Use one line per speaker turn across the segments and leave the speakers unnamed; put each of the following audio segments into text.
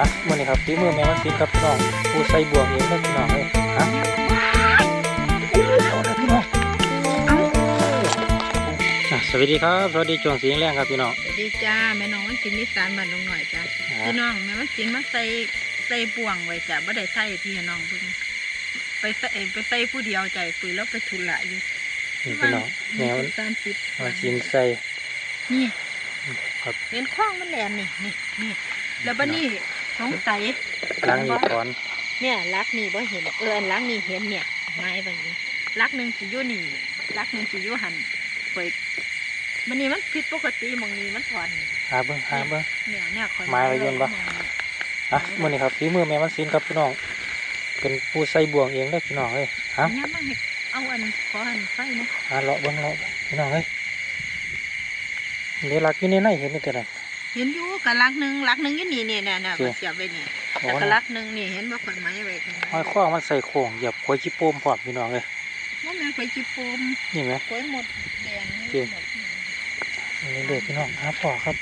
อะมื่อนี้ครับฝีมือแม่มันติดครับพี่น้องผู้ใส่บวงเองเด้อพี่น้องเลยฮะเอาเด้อพี่น้องอะสวัสดีครับสวัสดีช่วงเสียงแรงครับพี่น้อง
สวัสดีจ้าแม่น้องมันกินนิสานบ้านลงหน่อยจ้า
อะ
พี่น้องแม่มันกินมาใส่ใส่บ่วงไว้จ้ะบ่ได้ใส่พี่น้องเพิ่งไปใส่ไปใส่ผู้เดียวใจปุยแล้วไปทุระอยู่
นี่พี่น้องแม่มัน
สามสิบ
มากินใส่
นี่
ครับ
เห็นข้องมันแหลมนี่นี่นี่แล้วบัดนี้ สงสัย
ล้างนี่ก่อน
เนี่ยลักนี่บ่เห็นเอออันลักนี่เห็นเนี่ยไม้แบบนี้ลักหนึ่งสิอยู่นี่ลักหนึ่งสิอยู่หันเปิดมันนี่มันผิดปกติหมองนี้มันถอน
หาเบิ้งหาเบิ้ง
เนี่ยเนี่ยคอย
ไม้ไว้ยืนปะอะมื่อนี้ครับฝีมือแม่มันสินครับพี่น้องเป็นผู้ใส่บวงเองเด้อพี่น้องเลยฮะ
เนี่ยมันเห็ดเอาอันขออันไฟนะ
หาเลาะเบิ้งเลาะพี่น้องเลยเดี๋ยวลักอยู่ในในเห็นนี่แต่ไหน
เห็นอยู่กับลักหนึ่งลักหนึ่งอยู่นี่เนี่ยเนี่ยเนี่ย
โอเค
ก็เสียบไว้นี่
โอ้
แล้วก็
ย
ลักหนึ่งนี่เห็นว่าคนไม้ไว้ข้างใน
ห้อยข้อมันใส่โค้งเหยียบขวยขี้โป้มพร้อมพี่น้องเลย
ว่าแม่นไปจิโปม
นี่ไหม
กล้วยหมดแดง
โอเค
หมด
นี่เด็กพี่น้องหาปอครับ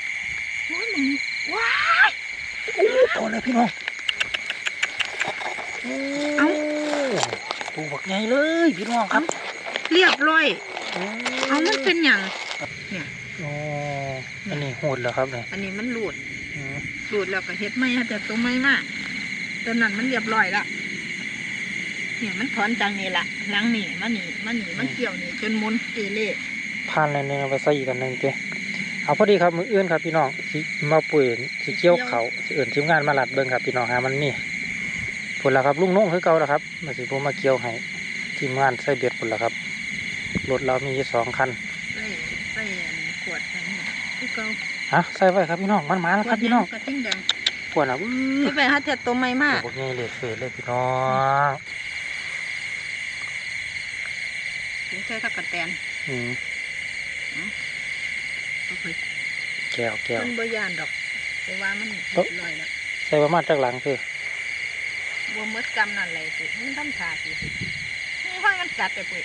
โอ้ยมึงว้าย
โตเลยพี่น้อง
เอ้า
ปูบักใหญ่เลยพี่น้องครับ
เรียบร้อยเอามันเป็นอย่าง
โอ้ อันนี้โหดเหรอครับเนี่ย
อันนี้มันหลุด
อืม
หลุดแล้วก็เฮ็ดไม่ฮะแต่ตัวไม่มากตัวนั้นมันเรียบร้อยละเนี่ยมันถอนจากนี่ละหลังนี่มันนี่มันนี่มันเกี่ยวนี่จนหมุนเอเล่
ผ่านเลยเนี่ยเอาไปใส่อีกอันหนึ่งเจ้เอาพอดีครับมืออื่นครับพี่น้องสิมาปุ๋ยสิเกี่ยวเขาสิเอื่นทีมงานมาลัดเบิ้งครับพี่น้องหามันนี่ผลละครับลุงโน้งคือเก่าแล้วครับมาสิผมมาเกี่ยวให้ทีมงานใส่เบ็ดผลละครับรถเรามีอยู่สองคัน
ใส่ใส่อันขวดอันนี้คือ เก่า
ฮะใส่ไว้ครับพี่น้องมันมาแล้วครับพี่น้อง
กระติ้งแดง
ขวดอะอื้อ
เฮ็ดไปฮะแต่ตัวไม่มาก
โอ้โหใหญ่เลยเฟยเลยพี่น้อง
ถึงใช้ทักกะแตน
อืม
โอเค
แก้วแก้ว
มันบ่ยานดอกเพราะว่ามัน
เอ้า
ลอยแล้ว
ใส่ประมาณจากหลังคือ
บ่หมดกำนั่นเลยสิมันทำท่าสินี่ห้อยมันกัดแต่ปุ้ย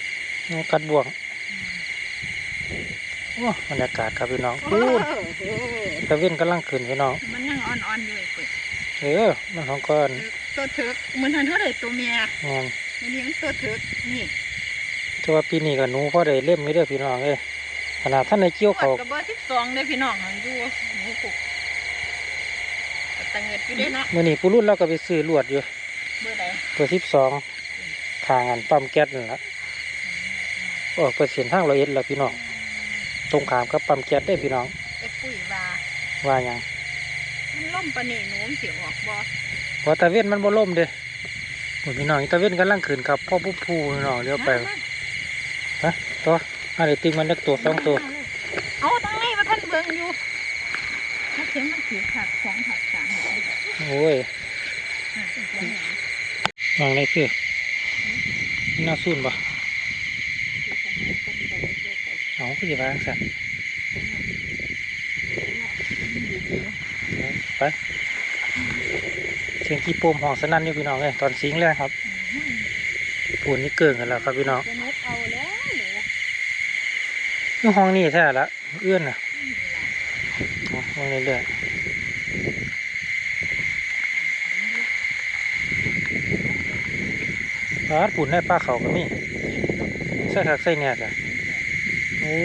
นี่กัดบ่วง โอ้บรรยากาศครับพี่น้อง
โอ้
พูด
โห
ตะเว้นกำลังขึ้นพี่น้อง
มันยังอ่อนๆอยู่ไอ้ปุ้ย
เออมันของก้อน
ตัวเถิกเหมือนทันเท่าไดตัวเมีย
งาน
อันนี้มันตัวเถิกนี่
แต่ว่าปีนี้กับหนูพอได้เล่มไม่ได้อพี่น้องเลยขนาดท่านในเกี่ยว
ขว
เขา
ดกระเบอร์สิบสองได้พี่น้องหันอยู่หนูกุกกระตังเงิดอยู่ได้เนาะ
มื่อนี้ปูรุ่นเราก็ไปซื้อลวดอยู่
เบอร์ใด
ตัวสิบสองทางอันปั๊มแก๊สนั่นละออกเปอร์เซ็นต์ทางร้อยเอ็ดแล้วพี่น้อง ตรงขามกับปั๊มแก๊สได้อพี่น้อง
ไอ้ปุ้ยว่า
ว่าหยัง
มันล่มปะนี่หนูมันเสียออกบ่
เพอตะเว้นมันบ่ล่มเด้โอ้ยพี่น้องอีตะเว้นกำลังขึ้นครับพ่อผู้ผู้พี่น้องเดี๋ยวไป
มา
ฮะตัวอะไรติงมันเล็กตัวสองตัว
เอาตั้งในมาท่านเบิ่งอยู่ถ้าเข็มมันถือผักสองผักสามผัก
โอ้ยวางได้คือน่าสู้นปะ เอาคือจะวาสัตว์ไปเสียงกี่โปมห้องสนั่นอยู่พี่น้องเลยตอนสิงแรกครับปูนนี่เกินกันแล้วครับพี่น้อง
นี่ห้
องนี่แท้ละเอื้อนน่ะเอาห้องเรื่อยๆปลาดปูนได้ปลาเขาก็มีใส่คักใส่เนี่ยจ้ะ โอ้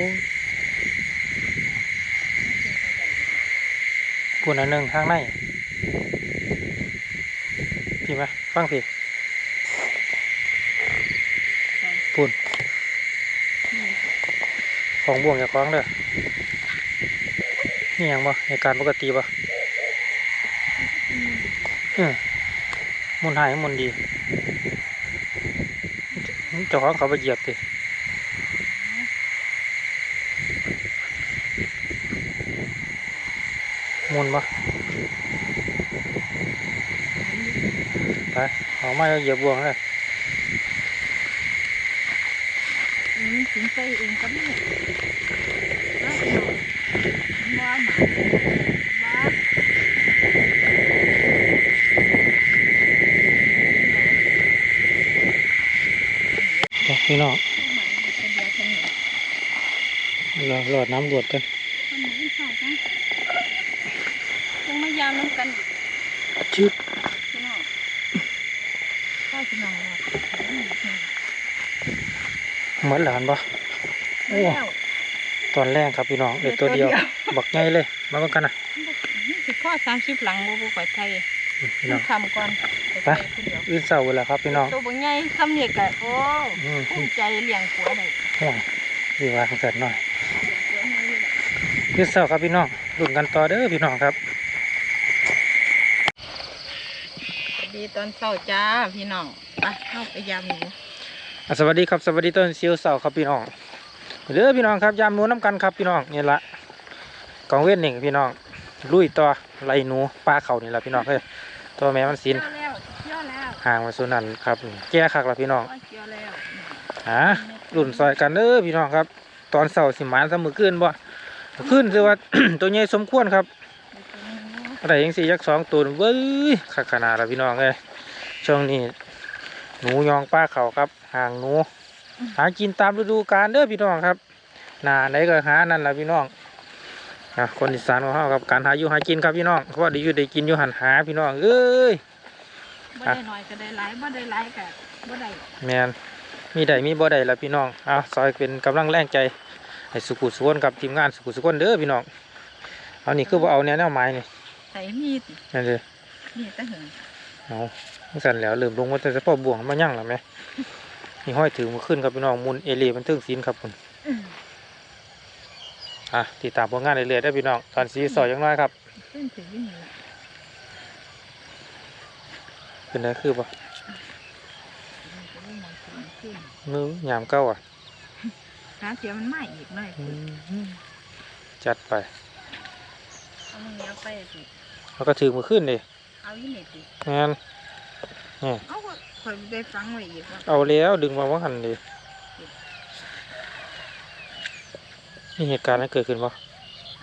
ปูนอันหนึ่งข้างในพี่ไหมฟังพี่ปูนของบ่วงอย่าคล้องเด้อนี่ยังบ่ในการปกติบ่อืมมุนหายมุนดีเจ้าของเขาไปเหยียบดิ มุนบ่ไปออกมาแล้วเหยียบบ่วงเลย
ถึงใจเองก็ไม่ว่าหมาว่า
พี่น้อง
หมาเป็นเดียวกันเนี่ย
รอรอดน้ำรวดกัน
มันเหมือนข้าวจังต้องมายามน้ำกัน
ชจึ๊บ
พี่น้องข้าวพี่น้องว่า
เหมือนหลานปะโอ้
แล้ว
ตอนแรกครับพี่น้องเด็กตัวเดียว บักใหญ่เลย มาเบิ่งกันนะ
สิพ่อสามสิบหลังบ่บ่ก่อยไทย
พี่น้อง
ทำก่อน
ไป
คนเดียว
อื่นเศร้าเวลาครับพี่น้อง
ตัวบ่ใหญ่คำเนี่ยก็โอ้
อืม
ภูมิใจเลี้ยงผัวได้
ห่วงดีว่าเกิดหน่อย
เลี้ยงผัวให้เลย
อื่นเศร้าครับพี่น้องรุ่นกันต่อเด้อพี่น้องครับ
สวัส ดีตอนเช้าจ้าพี่น้องไปเข้าไปยำหนู
อะสวัสดีครับสวัสดีต้นเซียวเสาครับพี่น้องเด้อพี่น้องครับยามหนูน้ำกันครับพี่น้องนี่ละกองเวทหนึ่งพี่น้องลุยต่อไล่หนูปลาเขานี่ละพี่น้องเอ้ยตัวแม่มันสิน
เกี่ยวแล้วเกี่ยวแล้ว
ห่างมาส่วนนั้นครับแก้คักละพี่น้อง
โอ้ยเกี่ยวแล้ว
หารุ่นซอยกันเด้อพี่น้องครับ ตอนเสาร์สิหมานเสมอขึ้นบ่ขึ้นคือว่าตัวใหญ่สมควรครับอะ ไรยังสี่ยักษ์สองตัวเว้ยขักขนาดละพี่น้องเอ้ยช่วงนี้หนูยองป้าเขาครับห่างหนู หากินตามฤดูกาลเด้อพี่น้องครับหนาไหนก็หานั่นละพี่น้องอะคนอีสานของเราครับการหาอยู่หากินครับพี่น้องเพราะว่าได้อยู่ได้กินอยู่หันหาพี่น้องเอ้ย
บ่ได้น้อยก็ได้หลายบ่ได้หลายก็บ่ได้
แมนมีใดมีบ่ใดละพี่น้องเอาซอยเป็นกำลังแรงใจให้สุขุสุขนกับทีมงานสุขุสุขนเด้อพี่น้องเอานี่คือว่าเอาแนวแนวไม้นี่
ใส่มีด
นั่นเลย
มีดตะหึง
เอาสั่นแล้วเริ่มลงมาแต่เฉพาะบ่วงมายั่งแล้วไหมนี่ห้อยถือมาขึ้นครับพี่น้องมุนเอเลีบันเทิงศิลป์ครับผม
อื้อ
อะติดตามผลงานเรื่อยๆได้อพี่น้องตอนสีสอยยังน้อยครับ
ขึ้นถึงนี่ล่ะ
เป็นไรคือปะ
มันจะได้มองขึ้นขึ้น
มือยามเก้าอะ
หาเสียมันมาอีกหน่อย
อื
คุณ
มจัดไป
เอามึงเอาไปสิ
แล้วก็ถือมาขึ้นเลย
เอาอีนี่สิ
งาน
เอาก็คอยได้ฟังไว้อีกว่า
เอาแล้วดึงมาว่าหันเลยนี่เหตุการณ์นั้นเกิดขึ้นปะ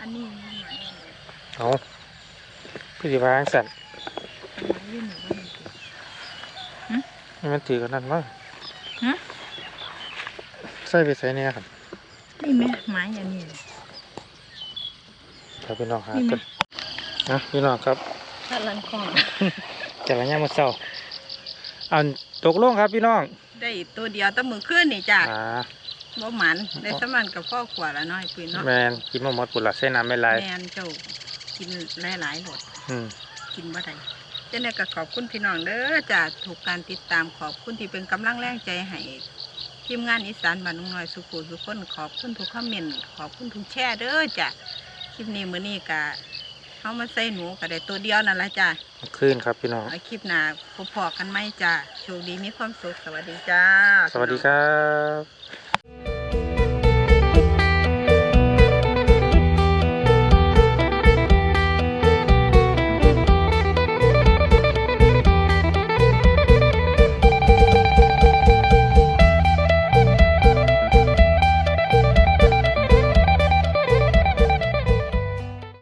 อันนี้มันหมาย
เอาพี่สิพาอังสัน
หมายอยู่หนูว่านี่สิ
นี่มันถือกันนั่นมั้ง
ฮะ
ใส่ไปใส่เนี่ยครับ
นี่แม่หมายอย่างนี้
เดี๋ยวพี่น้องหา
นี่ไหม
กัน นะพี่น้องครับ
ถ้าลันคอง
จัดระยะมาเศร้าอันตกลงครับพี่น้อง
ได้ตัวเดียวแตั้มือขึ้นนี่จ้ะ
อ่า
บ่หมันได้สมันกับพ่อขวดละน้อยปุ้ยเนาะ
แมนกินมาหมดปุระใส่น้ำไม่ไหลาย
แมนเจ้ากินหลายๆหมด
อืม
กินบ่ได้เจ้าเนี่ยก็ขอบคุณพี่น้องเด้อจ้ะถูกการติดตามขอบคุณที่เป็นกำลังแรงใจให้ทีมงานอีสานบ้านนุ่งน้อยสุขุทุกคนขอบคุณทุกคอมเมนต์ขอบคุณทุกแชร์เด้อจ้ะคลิปนี้มื้อนี้ก็ เฮามาใส่หนูก็ได้ตัวเดียวนั่นละจ้ะ
ขึ้นครับพี่น้อง
เอาคลิปหน้าพบพอกันไหมจ้ะโชคดีมีความสุขสวัสดีจ้า
สวัสดีครับ